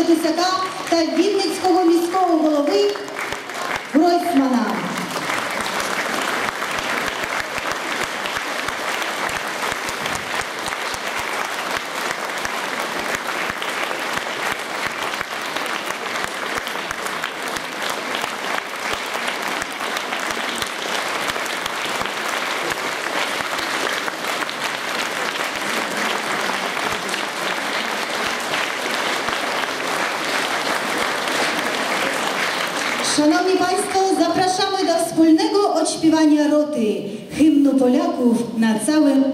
Татусяка та Вінницького міського голови Гройсмана. Szanowni Państwo, zapraszamy do wspólnego odśpiewania roty hymnu Polaków na całym